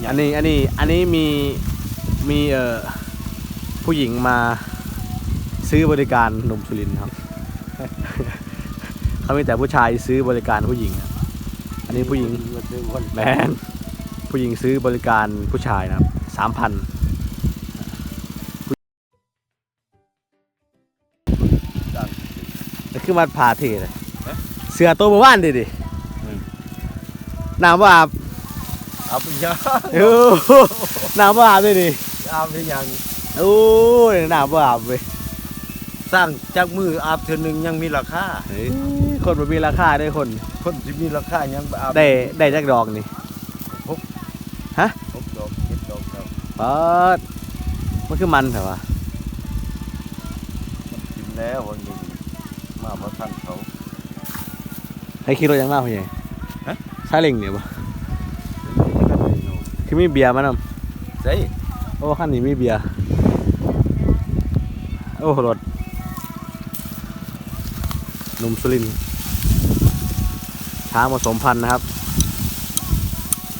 หยัอังนนี้อันนี้อันนี้มีมีเอ่อผู้หญิงมาซื้อบริการหนุ่มสุรินทร์ครับ เขามีแต่ผู้ชายซื้อบริการผู้หญิงครับอันนี้ผู้หญิงมาซื้อคนแมนผู้หญิงซื้อบริการผู้ชายนะครับสามพันคือมาผ่าเทเลยเสือตัวบ้านดิดิน้ำว่า อาบเอาไปยังโอ้โหน้ำว่าอาบด้วยดิอาบไปยังโอ้ยน้ำว่าอาบเว้ยสร้างจากมืออาบเทือหนึงยังมีราคาเฮ้ยคนมันมีราคาด้วยคน คนที่มีราคายังบ่อาบได้ได้จักดอกนี่หกดอกเจ็ดดอกครับเปิดมันคือมันเหรอวะมันกินแล้วคนหนึงมาพระท่านเขาให้คิดรถยังมากพี่ใหญ่ฮะซาเล้งเนี่ยปะ คือมีเบียร์มานใช่ำโอ้ขั้นนี้มีเบียร์โอ้รถหนุ่มสุรินทร์ช้างผสมพันธุ์นะครับ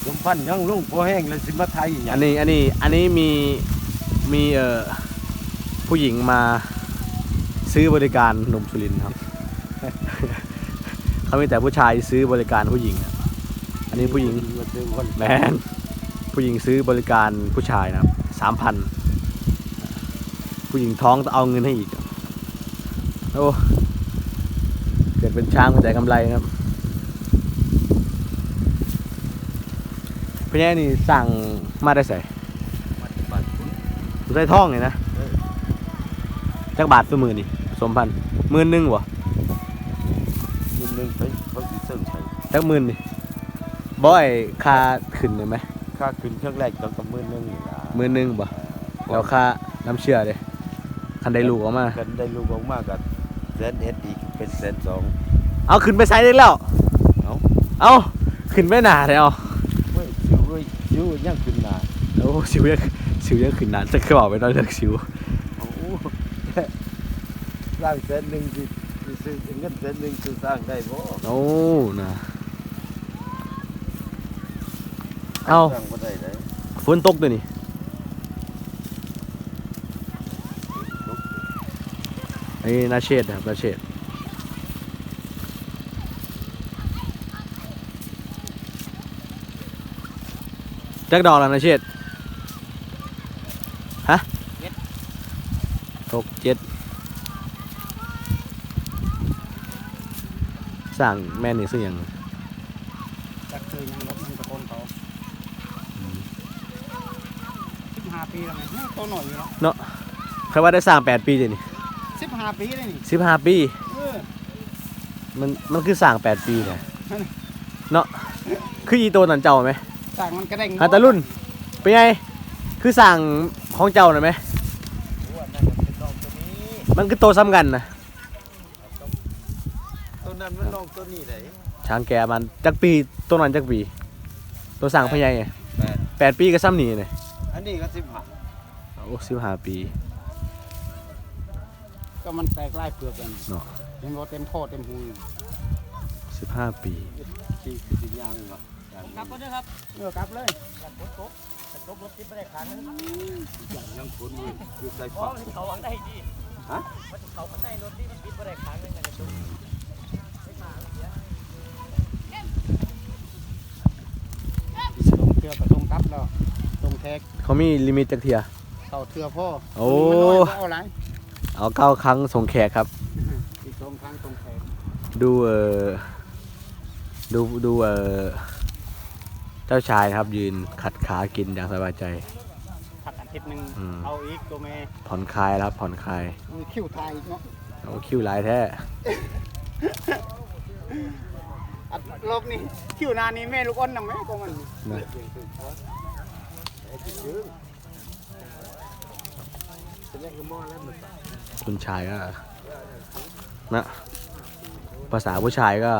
สมพันธ์ยังลุงพอแห้งเลยสิมาไทยอหย่าอังนนี้อันนี้อันนี้มีมีเอ่อผู้หญิงมาซื้อบริการหนุ่มสุรินทร์ครับ เขามีแต่ผู้ชายซื้อบริการผู้หญิงครับอันนี้ผู้หญิงมาซื้อคนแมน ผู้หญิงซื้อบริการผู้ชายนะครับสามพันผู้หญิงท้องต้องเอาเงินให้อีก โอ้เกิดเป็นช้างมันแต่กำไรนะครับพี่แน่นี่สั่งมาได้ใส่มาจากบ้านคุณใส่ท่องเลยนะเออจักบาทตัวมือนี่สมพันหมื่นหนึ่งวะยืนหนึงไปเขาสิเสริมใช้จักหมื่นนี่บ่อยค่าขึ้นเลยไหม ค่าขึ้นเครื่องแรกต้องกับมื่นหนึงนี่ล่ะหมื่นหนึ่งบ่แล้วค่าน้ำเชื่อเลยคันได้ลูกออกมา กันได้ลูกออกมากับแสนเอ็ดอีกเป็นแสนสองเอาขึ้นไปใช้ได้แล้ว เอ้าเอาขึ้นไม่หนาเลยเอาเว้ยสิวเว้ยสิวยังขึ้นหนาโอ้สิวยังสิวยังขึ้นหนาจะขึ้นบอกไปตอนเลือกสิวโอ้โหสร้างแสนหนึ่งสิสิซื้อเงินแสนหนึ่งซื้อสร้างได้บ่ โอ้นะ เอาสร้างบ่ได้เลยฝนตกด้วยนี่ไอ้นาเชษนะครับนาเชษจักดอกแล้วนาเชษฮะตกเจ็ดสั่งแม่นี่ซึ่งยัง จักเคยยังรถมันตะโกนเขาสิบห้าปีแล้วไงเฮ้ยโตหน่อยอยู่เนาะใครว่าได้สร้างแปดปีจ้ะนี่สิบห้าปีเลยนี่สิบห้าปี เออมันมันคือสร้างแปดปีเนี่ยเนาะคืออีโตนันเจ้าไหมสั่งมันกระเด้งหาตารุ่นเป็นไงคือสั่งของเจ้าหน่อยไหมว่านั่นมันเป็นน้องตัวนี้มันคือโตซ้ำกันนะตัวนั้นมันน้องตัวนี้ได้ช้างแกมันจักปีตัวนั้นจักปี ตัวสั่งพะไยไงแปดแปดปีก็ซ้ำนี่เนี่ย อันนี้ก็สิบห้าโอ้สิบห้าปีก็มันแตกลายเปลือกกันเนาะเห็นว่าเต็มโคตรเต็มหูอยู่สิบห้าปีขี่คือสิยางวะยางกลับก็ได้ครับเออกลับเลยอย่างยังคนมืออยู่ใส่ฝักเขาหวังได้ดีฮะมันเขาหวังได้รถที่มันปิดบ่ได้ค้างนึงนะกระจุก ลงเทือกระทงกลับแล้ว ลงแทกเขามีลิมิตจักเทีย เต่าเทือพ่อโอ้ มันน้อยบ่เอาไรเอาเก้าครั้งส่งแขกครับ อีกสองครั้งตรงแทกดูเออดูดูเออเจ้าชายนะครับ ยืนขัดขากินอย่างสบายใจ ผักอาทิตย์หนึ่งอืม เอาอีกตัวแม่ผ่อนคลายแล้วครับผ่อนคลายมีคิ้วไทยอีกเนาะโอ้คิวหลายแท้อัดรอบนี้คิ้วหนานี้แม่ลูกอ้นนำแม่ก็มันนะ คุณชายก็นะภาษาผู้ชายก็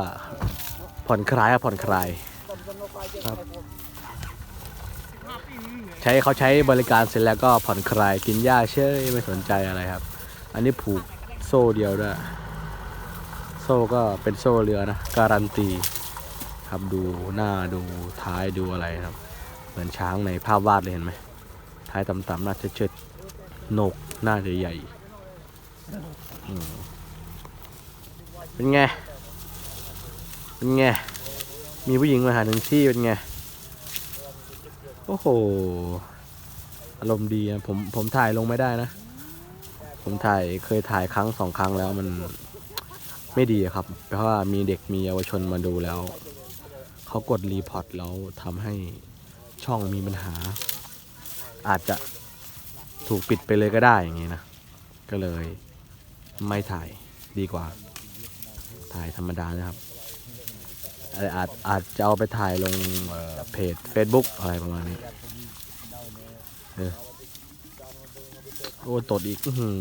ผ่อนคลายครับผ่อนคลายครับ ใช้เขาใช้บริการเสร็จแล้วก็ผ่อนคลายกินหญ้าเชยไม่สนใจอะไรครับ อันนี้ผูกโซ่เดียวด้วย โซ่ก็เป็นโซ่เรือนะ การันตี ครับดูหน้าดูท้ายดูอะไรครับ มือนช้างในภาพวาดเลยเห็นไหมท้ายต่ำๆน่าจะเชิดโหนกน่าใหญ่อืมเป็นไง เป็นไง มีผู้หญิงมาหาถึงที่เป็นไง โอ้โห อารมณ์ดีนะผมผมถ่ายลงไม่ได้นะ ผมถ่ายเคยถ่ายครั้งสองครั้งแล้วมันไม่ดีครับ เพราะว่ามีเด็กมีเยาวชนมาดูแล้ว เขากดรีพอร์ตแล้วทำให้ ช่องมีปัญหา อาจจะถูกปิดไปเลยก็ได้อย่างนี้นะ ก็เลยไม่ถ่ายดีกว่า ถ่ายธรรมดานะครับอาอาจอาจจะเอาไปถ่ายลงเเพจ Facebook อะไรประมาณนี้เออโอ้ตดอีกอื้อหือ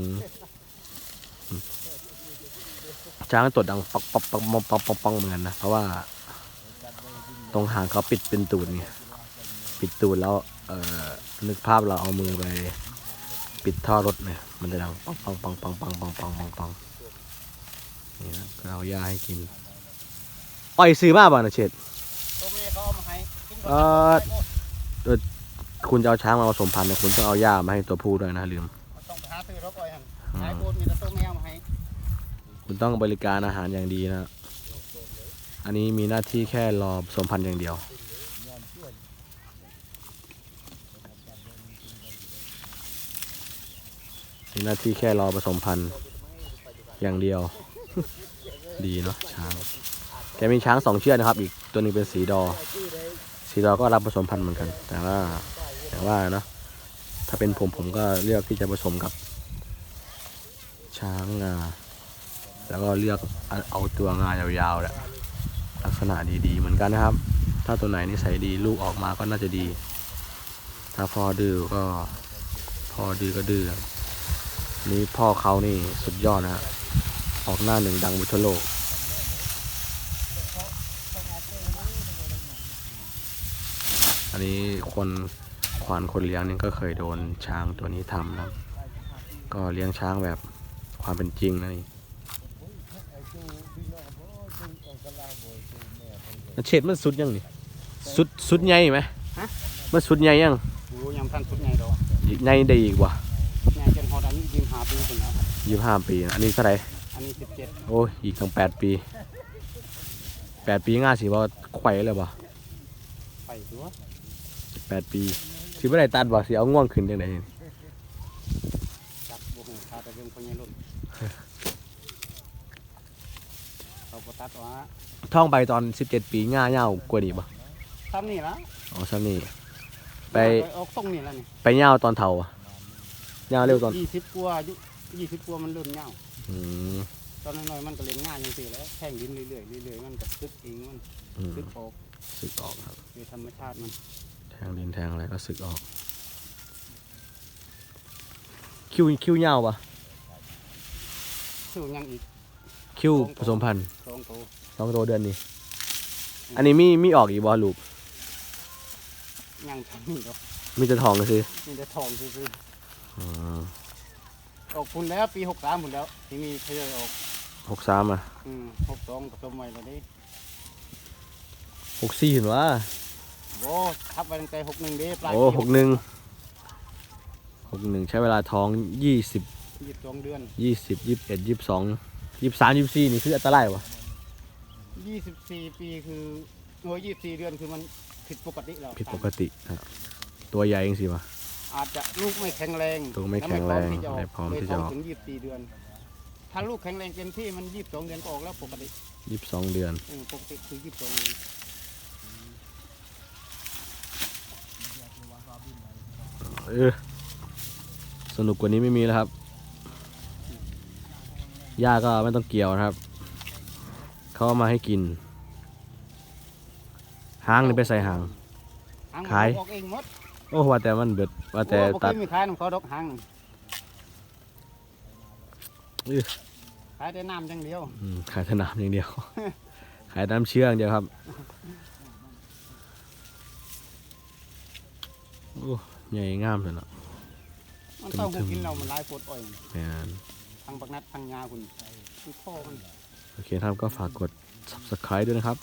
ช้างตดดังปักปักปักปักปักปักปักเหมือนกันนะ เพราะว่า ตรงหางเขาปิดเป็นตูดไง ปิดตูดแล้วเอ่อนึกภาพเราเอามือไป ปิดท่อรถเนี่ยมันจะดังปังปังปังปังปังปังปังปังปังนี่นะก็เอายาให้กินอ้อยซื้อมาบ่านะเชษตัวแม่เขาเอามาให้กินเอ่อคุณจะเอาช้างมาผสมพันธุ์เนี่ยคุณต้องเอาหญ้ามาให้ตัวผู้ด้วยนะลืมต้องไปหาซื้อรถก่อยหั่นอืขายมโบนมีแต่ตัวแม่เอามาให้คุณต้องบริการอาหารอย่างดีนะ อันนี้มีหน้าที่แค่รอผสมพันธุ์อย่างเดียว มีหน้าที่แค่รอผสมพันธุ์อย่างเดียว ดีเนาะช้างแกมีช้างสองเชือกนะครับ อีกตัวนึงเป็นสีดอ สีดอก็รับผสมพันธุ์เหมือนกัน แต่ว่าแต่ว่าเนาะถ้าเป็นผมผมก็เลือกที่จะผสมกับ ช้างงาแล้วก็เลือกเอาตัวงายาวๆแหละลักษณะดีๆเหมือนกันนะครับ ถ้าตัวไหนนิสัยดีลูกออกมาก็น่าจะดี ถ้าพอดื้อก็พอดื้อก็ดื้อ นี่พ่อเขานี่สุดยอดนะฮะออกหน้าหนึ่งดังบุชโลกอันนี้คนควานคนเลี้ยงนี่ก็เคยโดนช้างตัวนี้ทำนะครับก็เลี้ยงช้างแบบความเป็นจริงนะนี่มันเฉดมันสุดยังนี่สุดสุดใหญ่ไหมมันสุดใหญ่ยังโอ้ยังทันสุดใหญ่ดอกอีกใหญ่ได้อีกวะ ใหญ่จนฮอดอายุยิงหาปีถึงแล้วยี่ห้าปีนะอันนี้เท่าไหร่อันนี้สิบเจ็ดโอ้ยอีกตั้งแปดปีแปดปีง่ายสิว่าไข่เลยบ่ไปตัวแปดปีสิบ่ได้ตัดบ่สิเอาง่วงขึ้นจังไดจับบุหูขาแต่เรื่องคนยังรุ่นเขาก็ตัดว่าท่องไปตอนสิบเจ็ดปีง่าเง่ากว่านี้บ่ทำนี่ละอ๋อซ้ำนี่ไปออกส่งนี่ละนี่ไปเง่าตอนเฒ่าอะ เง่าเร็วตอนยี่สิบกว่าอายุยี่สิบกว่ามันรุ่นเงาอืมตอนน้อยๆมันก็เล่นง่ายอย่างสิแล้วแข่งดินเรื่อยๆเรื่อยๆมันก็ซึกเองมันอืมซึกออกสึกออกครับ โดยธรรมชาติมันแทงดินแทงอะไรก็สึกออก คิวคิวเง่าปะสู้ยังอีกคิวผสมพันธุ์สองตัวสองตัวเดือนนี้ อันนี้มีมีออกอีกบ่ลูกยังทำนี่ดอกมีแต่ทองก็คือมีแต่ทองซื้ออๆ ออกพุ่นแล้วปีหกสามพุ่นแล้วที่มีทยอยออกหกสามอะอืมหกสองผสมไว้แล้วดิหกสี่เห็นว่าโอ้ทับไปตั้งแต่หกหนึ่งเด้ปลายโอ้หกหนึ่งหกหนึ่งใช้เวลาท้องยี่สิบยี่สิบสองเดือนยี่สิบยี่สิบเอ็ดยี่สิบสองยี่สิบสามยี่สิบสี่นี่คืออันตรายวะยี่สิบสี่ปีคือโอ้ยี่สิบสี่เดือนคือมันผิดปกติแล้วผิดปกตินะตัวใหญ่เองสิวะ อาจจะลูกไม่แข็งแรงลูกไม่แข็งแรงและไม่พร้อมที่จะออก เลยท้งถึงยี่สิบสี่เดือน ถ้าลูกแข็งแรงเต็มที่มันยี่สิบสองเดือนก็ออกแล้วปกติยี่สิบสองเดือน เออปกติคือยี่สิบสองเดือนเออ สนุกกว่านี้ไม่มีแล้วครับ หญ้าก็ไม่ต้องเกี่ยวนะครับ เขาเอามาให้กิน หางนี่ไปใส่หาง หางขาย ออกเองหมด โอ้ว่าแต่มันเบิดว่าแต่โอ้บ่เคตัด ยมีขายน้ำเขาดอกหางอื้อ ขายแต่น้ำอย่างเดียวอืมขายสนามอย่างเดียว ขายน้ำเชื่องเดียวครับโอ้ใหญ่งามเลยเนาะ มันเต้าหูถึงๆกินเรามันหลายโพดอ้อยแม่นทางปักนัดทางยาคุณคือพ่อมัน โอเคครับก็ฝากกด subscribe ด้วยนะครับ